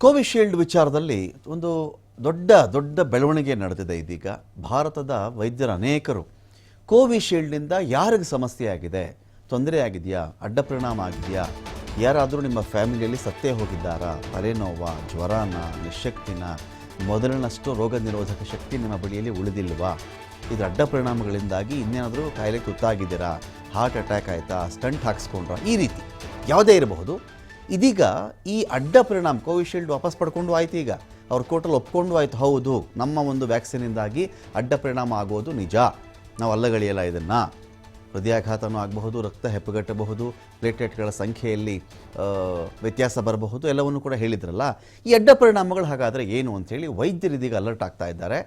Covishield ವಿಚಾರದಲ್ಲಿ ಒಂದು ದೊಡ್ಡ ದೊಡ್ಡ ಬೆಳವಣಿಗೆ ನಡೆದಿದೆ ಇದೀಗ. ಭಾರತದ ವೈದ್ಯರ ಅನೇಕರು ಕೋವಿಶೀಲ್ಡ್ನಿಂದ ಯಾರಿಗೆ ಸಮಸ್ಯೆ ಆಗಿದೆ ತೊಂದರೆ ಆಗಿದೆಯಾ ಅಡ್ಡ ಪರಿಣಾಮ ಆಗಿದೆಯಾ? ಯಾರಾದರೂ ನಿಮ್ಮ ಫ್ಯಾಮಿಲಿಯಲ್ಲಿ ಸತ್ತೇ ಹೋಗಿದ್ದಾರಾ? ತಲೆನೋವ, ಜ್ವರನ, ನಿಶಕ್ತಿನ, ಮೊದಲಿನಷ್ಟು ರೋಗ ನಿರೋಧಕ ಶಕ್ತಿ ನಿಮ್ಮ ಬಳಿಯಲ್ಲಿ ಉಳಿದಿಲ್ವಾ? ಇದರ ಅಡ್ಡ ಪರಿಣಾಮಗಳಿಂದಾಗಿ ಇನ್ನೇನಾದರೂ ಕಾಯಿಲೆ ತುತ್ತಾಗಿದ್ದೀರಾ? ಹಾರ್ಟ್ ಅಟ್ಯಾಕ್ ಆಯಿತಾ? ಸ್ಟಂಟ್ ಹಾಕ್ಸ್ಕೊಂಡ್ರಾ? ಈ ರೀತಿ. ಯಾವುದೇ ಇರಬಹುದು. ಇದೀಗ ಈ ಅಡ್ಡ ಪರಿಣಾಮ, ಕೋವಿಶೀಲ್ಡ್ ವಾಪಸ್ ಪಡ್ಕೊಂಡು ಆಯ್ತು ಈಗ. ಅವ್ರ ಕೋರ್ಟಲ್ಲಿ ಒಪ್ಕೊಂಡು ಆಯ್ತು, ಹೌದು, ನಮ್ಮ ಒಂದು ವ್ಯಾಕ್ಸಿನಿಂದಾಗಿ ಅಡ್ಡ ಪರಿಣಾಮ ಆಗೋದು ನಿಜ. ನಾವು ಅಲ್ಲಗಳಿಯಲ್ಲ ಇದನ್ನು. ಹೃದಯಾಘಾತನೂ ಆಗಬಹುದು, ರಕ್ತ ಹೆಪ್ಪುಗಟ್ಟಬಹುದು ಪ್ಲೇಟ್ಲೆಟ್ಗಳ ಸಂಖ್ಯೆಯಲ್ಲಿ ವ್ಯತ್ಯಾಸ ಬರಬಹುದು, ಎಲ್ಲವನ್ನು ಕೂಡ ಹೇಳಿದ್ರಲ್ಲ. ಈ ಅಡ್ಡ ಪರಿಣಾಮಗಳು ಹಾಗಾದರೆ ಏನು ಅಂಥೇಳಿ ವೈದ್ಯರು ಇದೀಗ ಅಲರ್ಟ್ ಆಗ್ತಾ ಇದ್ದಾರೆ.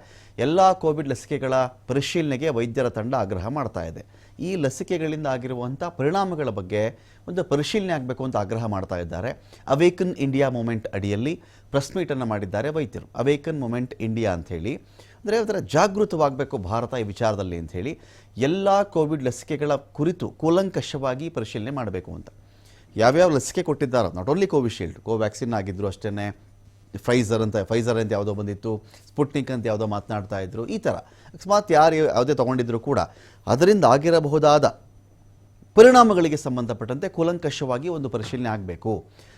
ಎಲ್ಲ ಕೋವಿಡ್ ಲಸಿಕೆಗಳ ಪರಿಶೀಲನೆಗೆ ವೈದ್ಯರ ತಂಡ ಆಗ್ರಹ ಮಾಡ್ತಾ ಇದೆ. ಈ ಲಸಿಕೆಗಳಿಂದ ಆಗಿರುವಂಥ ಪರಿಣಾಮಗಳ ಬಗ್ಗೆ ಒಂದು ಪರಿಶೀಲನೆ ಆಗಬೇಕು ಅಂತ ಆಗ್ರಹ ಮಾಡ್ತಾ ಇದ್ದಾರೆ. ಅವೇಕನ್ ಇಂಡಿಯಾ ಮೂಮೆಂಟ್ ಅಡಿಯಲ್ಲಿ ಪ್ರೆಸ್ ಮೀಟನ್ನು ಮಾಡಿದ್ದಾರೆ ವೈದ್ಯರು. ಅವೇಕನ್ ಮೂಮೆಂಟ್ ಇಂಡಿಯಾ ಅಂಥೇಳಿ. ಅಂದರೆ ಒಂಥರ ಜಾಗೃತವಾಗಬೇಕು ಭಾರತ ಈ ವಿಚಾರದಲ್ಲಿ ಅಂಥೇಳಿ ಎಲ್ಲ ಕೋವಿಡ್ ಲಸಿಕೆಗಳ ಕುರಿತು ಕೂಲಂಕಷವಾಗಿ ಪರಿಶೀಲನೆ ಮಾಡಬೇಕು ಅಂತ. ಯಾವ್ಯಾವ ಲಸಿಕೆ ಕೊಟ್ಟಿದ್ದಾರೆ ನಾಟ್ ಓನ್ಲಿ ಕೋವಿಶೀಲ್ಡ್ ಕೋವ್ಯಾಕ್ಸಿನ್ ಆಗಿದ್ದರು ಅಷ್ಟೇ ಫೈಸರ್ ಅಂತ ಫೈಸರ್ ಅಂತ ಯಾವುದೋ ಬಂದಿತ್ತು ಸ್ಪುಟ್ನಿಕ್ ಅಂತ ಯಾವುದೋ ಮಾತನಾಡ್ತಾ ಇದ್ರು, ಈ ಥರ ಅಕಸ್ಮಾತ್ ಯಾರು ಯಾವುದೇ ತೊಗೊಂಡಿದ್ರು ಕೂಡ ಅದರಿಂದ ಆಗಿರಬಹುದಾದ ಪರಿಣಾಮಗಳಿಗೆ ಸಂಬಂಧಪಟ್ಟಂತೆ ಕೂಲಂಕಷವಾಗಿ ಒಂದು ಪರಿಶೀಲನೆ ಆಗಬೇಕು.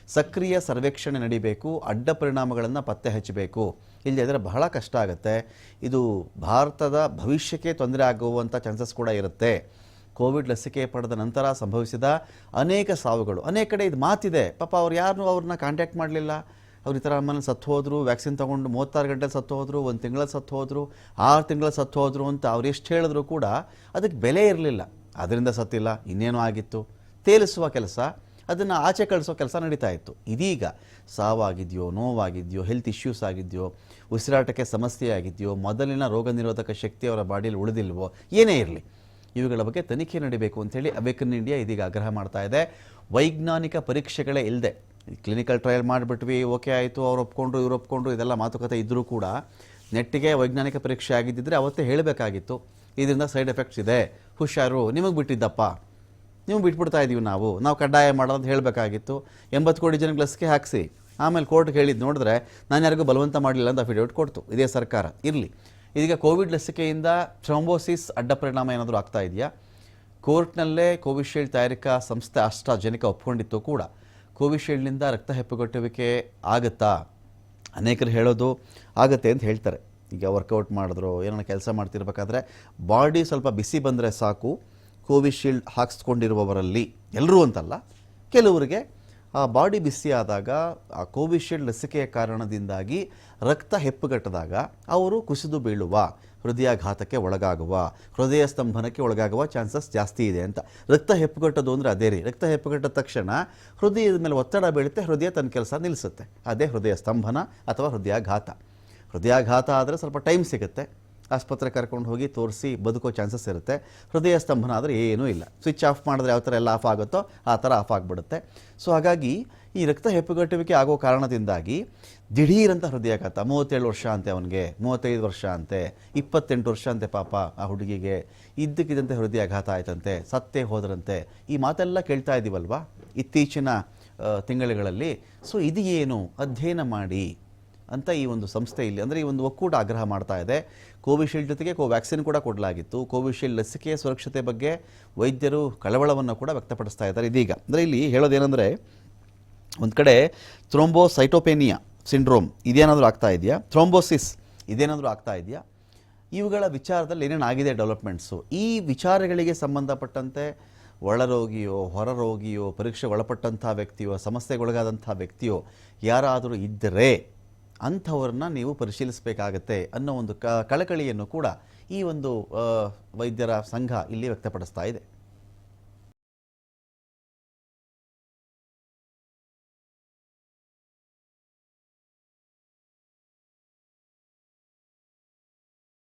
ಸಕ್ರಿಯ ಸರ್ವೇಕ್ಷಣೆ ನಡೀಬೇಕು. ಅಡ್ಡ ಪರಿಣಾಮಗಳನ್ನು ಪತ್ತೆ ಹಚ್ಚಬೇಕು. ಇಲ್ಲದಿದ್ದರೆ ಬಹಳ ಕಷ್ಟ ಆಗುತ್ತೆ. ಇದು ಭಾರತದ ಭವಿಷ್ಯಕ್ಕೆ ತೊಂದರೆ ಆಗುವಂಥ ಚಾನ್ಸಸ್ ಕೂಡ ಇರುತ್ತೆ. ಕೋವಿಡ್ ಲಸಿಕೆ ಪಡೆದ ನಂತರ ಸಂಭವಿಸಿದ ಅನೇಕ ಸಾವುಗಳು. ಅನೇಕ ಕಡೆ ಇದು ಮಾತಿದೆ. ಪಾಪ ಅವ್ರು ಯಾರನ್ನು ಅವ್ರನ್ನ ಕಾಂಟ್ಯಾಕ್ಟ್ ಮಾಡಲಿಲ್ಲ. ಅವ್ರು ಈ ಥರ ಮನೆ ಸತ್ತು ಹೋದರು ವ್ಯಾಕ್ಸಿನ್ ತೊಗೊಂಡು ಮೂವತ್ತಾರು ಗಂಟೆ ಸತ್ತು ಹೋದರು, ಒಂದು ತಿಂಗಳ ಸತ್ತು ಹೋದರು, ಆರು ತಿಂಗಳ ಸತ್ತು ಹೋದರು ಅಂತ ಅವ್ರು ಎಷ್ಟು ಹೇಳಿದ್ರು ಕೂಡ ಅದಕ್ಕೆ ಬೆಲೆ ಇರಲಿಲ್ಲ. ಅದರಿಂದ ಸತ್ತಿಲ್ಲ, ಇನ್ನೇನೋ ಆಗಿತ್ತು. ತೇಲಿಸುವ ಕೆಲಸ, ಅದನ್ನು ಆಚೆ ಕಳಿಸೋ ಕೆಲಸ ನಡೀತಾ ಇತ್ತು. ಇದೀಗ ಸಾವಾಗಿದೆಯೋ, ನೋವಾಗಿದೆಯೋ ಹೆಲ್ತ್ ಇಶ್ಯೂಸ್ ಆಗಿದೆಯೋ, ಉಸಿರಾಟಕ್ಕೆ ಸಮಸ್ಯೆ ಆಗಿದೆಯೋ, ಮೊದಲಿನ ರೋಗ ನಿರೋಧಕ ಶಕ್ತಿ ಅವರ ಬಾಡಿಯಲ್ಲಿ ಉಳಿದಿಲ್ವೋ, ಏನೇ ಇರಲಿ, ಇವುಗಳ ಬಗ್ಗೆ ತನಿಖೆ ನಡೀಬೇಕು ಅಂತೇಳಿ ಅವೇಕನ್ ಇಂಡಿಯಾ ಇದೀಗ ಆಗ್ರಹ ಮಾಡ್ತಾ ಇದೆ. ವೈಜ್ಞಾನಿಕ ಪರೀಕ್ಷೆಗಳೇ ಇಲ್ಲದೆ ಕ್ಲಿನಿಕಲ್ ಟ್ರಯಲ್ ಮಾಡಿಬಿಟ್ವಿ ಓಕೆ ಆಯಿತು, ಅವ್ರು ಒಪ್ಕೊಂಡ್ರು, ಇವ್ರು ಒಪ್ಕೊಂಡ್ರು, ಇದೆಲ್ಲ ಮಾತುಕತೆ ಇದ್ದರೂ ಕೂಡ ನೆಟ್ಟಿಗೆ ವೈಜ್ಞಾನಿಕ ಪರೀಕ್ಷೆ ಆಗಿದ್ದಿದ್ರೆ ಅವತ್ತೇ ಹೇಳಬೇಕಾಗಿತ್ತು. ಇದರಿಂದ ಸೈಡ್ ಎಫೆಕ್ಟ್ಸ್ ಇದೆ. ಹುಷಾರು, ನಿಮಗೆ ಬಿಟ್ಟಿದ್ದಪ್ಪ. ನೀವು ಬಿಟ್ಬಿಡ್ತಾ ಇದ್ದೀವಿ ನಾವು. ನಾವು ಕಡ್ಡಾಯ ಮಾಡೋದು ಅಂತ ಹೇಳಬೇಕಾಗಿತ್ತು. ಎಂಬತ್ತು ಕೋಟಿ ಜನಕ್ಕೆ ಲಸಿಕೆ ಹಾಕಿಸಿ. ಆಮೇಲೆ ಕೋರ್ಟ್ಗೆ ಹೇಳಿದ್ದು ನೋಡಿದ್ರೆ ನಾನು ಯಾರಿಗೂ ಬಲವಂತ ಮಾಡಲಿಲ್ಲ ಅಂತ ಅಫಿಡೇವಿಟ್ ಕೊಡ್ತು. ಇದೇ ಸರ್ಕಾರ. ಇರಲಿ. ಇದೀಗ ಕೋವಿಡ್ ಲಸಿಕೆಯಿಂದ ಥ್ರೋಂಬೋಸಿಸ್ ಅಡ್ಡ ಪರಿಣಾಮ ಏನಾದರೂ ಆಗ್ತಾ ಇದೆಯಾ? ಕೋರ್ಟ್ನಲ್ಲೇ ಕೋವಿಶೀಲ್ಡ್ ತಯಾರಿಕಾ ಸಂಸ್ಥೆ ಅಷ್ಟಾಜನಿಕ ಒಪ್ಕೊಂಡಿತ್ತು ಕೂಡ. ಕೋವಿಶೀಲ್ಡ್ನಿಂದ ರಕ್ತ ಹೆಪ್ಪುಗಟ್ಟುವಿಕೆ ಆಗುತ್ತಾ? ಅನೇಕರು ಹೇಳೋದು ಆಗುತ್ತೆ ಅಂತ ಹೇಳ್ತಾರೆ. ಈಗ ವರ್ಕೌಟ್ ಮಾಡಿದ್ರು ಏನೋ ಕೆಲಸ ಮಾಡ್ತಿರ್ಬೇಕಾದ್ರೆ ಬಾಡಿ ಸ್ವಲ್ಪ ಬಿಸಿ ಬಂದರೆ ಸಾಕು ಕೋವಿಶೀಲ್ಡ್ ಹಾಕಿಸ್ಕೊಂಡಿರುವವರಲ್ಲಿ ಎಲ್ಲರೂ ಅಂತಲ್ಲ, ಕೆಲವರಿಗೆ ಆ ಬಾಡಿ ಬಿಸಿ ಆದಾಗ ಆ ಕೋವಿಶೀಲ್ಡ್ ಲಸಿಕೆಯ ಕಾರಣದಿಂದಾಗಿ ರಕ್ತ ಹೆಪ್ಪುಗಟ್ಟದಾಗ ಅವರು ಕುಸಿದು ಬೀಳುವ, ಹೃದಯಾಘಾತಕ್ಕೆ ಒಳಗಾಗುವ, ಹೃದಯ ಸ್ತಂಭನಕ್ಕೆ ಒಳಗಾಗುವ ಚಾನ್ಸಸ್ ಜಾಸ್ತಿ ಇದೆ ಅಂತ. ರಕ್ತ ಹೆಪ್ಪುಗಟ್ಟೋದು ಅಂದರೆ ಅದೇ ರೀ, ರಕ್ತ ಹೆಪ್ಪುಗಟ್ಟ ತಕ್ಷಣ ಹೃದಯದ ಮೇಲೆ ಒತ್ತಡ ಬೀಳುತ್ತೆ, ಹೃದಯ ತನ್ನ ಕೆಲಸ ನಿಲ್ಲಿಸುತ್ತೆ ಅದೇ ಹೃದಯ ಸ್ತಂಭನ ಅಥವಾ ಹೃದಯಾಘಾತ. ಹೃದಯಾಘಾತ ಆದರೆ ಸ್ವಲ್ಪ ಟೈಮ್ ಸಿಗುತ್ತೆ. ಆಸ್ಪತ್ರೆ ಕರ್ಕೊಂಡು ಹೋಗಿ ತೋರಿಸಿ ಬದುಕೋ ಚಾನ್ಸಸ್ ಇರುತ್ತೆ. ಹೃದಯ ಸ್ತಂಭನ ಆದರೆ ಏನೂ ಇಲ್ಲ. ಸ್ವಿಚ್ ಆಫ್ ಮಾಡಿದ್ರೆ ಯಾವ ಥರ ಎಲ್ಲ ಆಫ್ ಆಗುತ್ತೋ ಆ ಥರ ಆಫ್ ಆಗಿಬಿಡುತ್ತೆ. ಸೊ ಹಾಗಾಗಿ ಈ ರಕ್ತ ಹೆಪ್ಪುಗಟ್ಟುವಿಕೆ ಆಗೋ ಕಾರಣದಿಂದಾಗಿ ದಿಢೀರಂತ ಹೃದಯಾಘಾತ, ಮೂವತ್ತೇಳು ವರ್ಷ ಅಂತೆ ಅವನಿಗೆ, ಮೂವತ್ತೈದು ವರ್ಷ ಅಂತೆ, ಇಪ್ಪತ್ತೆಂಟು ವರ್ಷ ಅಂತೆ ಪಾಪ ಆ ಹುಡುಗಿಗೆ, ಇದ್ದಕ್ಕಿದ್ದಂತೆ ಹೃದಯಾಘಾತ ಆಯ್ತಂತೆ, ಸತ್ತೇ ಹೋದ್ರಂತೆ, ಈ ಮಾತೆಲ್ಲ ಕೇಳ್ತಾ ಇದ್ದೀವಲ್ವಾ ಇತ್ತೀಚಿನ ತಿಂಗಳುಗಳಲ್ಲಿ. ಸೊ ಇದು ಏನು? ಅಧ್ಯಯನ ಮಾಡಿ. ಅಂತ ಈ ಒಂದು ಸಂಸ್ಥೆ ಇಲ್ಲಿ, ಅಂದರೆ ಈ ಒಂದು ಒಕ್ಕೂಟ ಆಗ್ರಹ ಮಾಡ್ತಾ ಇದೆ. ಕೋವಿಶೀಲ್ಡ್ ಜೊತೆಗೆ ಕೋವ್ಯಾಕ್ಸಿನ್ ಕೂಡ ಕೊಡಲಾಗಿತ್ತು. ಕೋವಿಶೀಲ್ಡ್ ಲಸಿಕೆಯ ಸುರಕ್ಷತೆ ಬಗ್ಗೆ ವೈದ್ಯರು ಕಳವಳವನ್ನು ಕೂಡ ವ್ಯಕ್ತಪಡಿಸ್ತಾ ಇದ್ದಾರೆ ಇದೀಗ. ಅಂದರೆ ಇಲ್ಲಿ ಹೇಳೋದೇನೆಂದರೆ, ಒಂದು ಕಡೆ ಥ್ರೋಂಬೋಸೈಟೋಪೇನಿಯಾ ಸಿಂಡ್ರೋಮ್ ಇದೇನಾದರೂ ಆಗ್ತಾ ಇದೆಯಾ? ಥ್ರೋಂಬೋಸಿಸ್ ಇದೇನಾದರೂ ಆಗ್ತಾ ಇದೆಯಾ? ಇವುಗಳ ವಿಚಾರದಲ್ಲಿ ಏನೇನು ಆಗಿದೆ ಡೆವಲಪ್ಮೆಂಟ್ಸು? ಈ ವಿಚಾರಗಳಿಗೆ ಸಂಬಂಧಪಟ್ಟಂತೆ ಒಳರೋಗಿಯೋ, ಹೊರರೋಗಿಯೋ ಪರೀಕ್ಷೆ ಒಳಪಟ್ಟಂಥ ವ್ಯಕ್ತಿಯೋ ಸಮಸ್ಯೆಗೊಳಗಾದಂಥ ವ್ಯಕ್ತಿಯೋ ಯಾರಾದರೂ ಇದ್ದರೆ ಅಂಥವ್ರನ್ನ ನೀವು ಪರಿಶೀಲಿಸಬೇಕಾಗತ್ತೆ ಅನ್ನೋ ಒಂದು ಕಳಕಳಿಯನ್ನು ಕೂಡ ಈ ಒಂದು ವೈದ್ಯರ ಸಂಘ ಇಲ್ಲಿ ವ್ಯಕ್ತಪಡಿಸ್ತಾ ಇದೆ.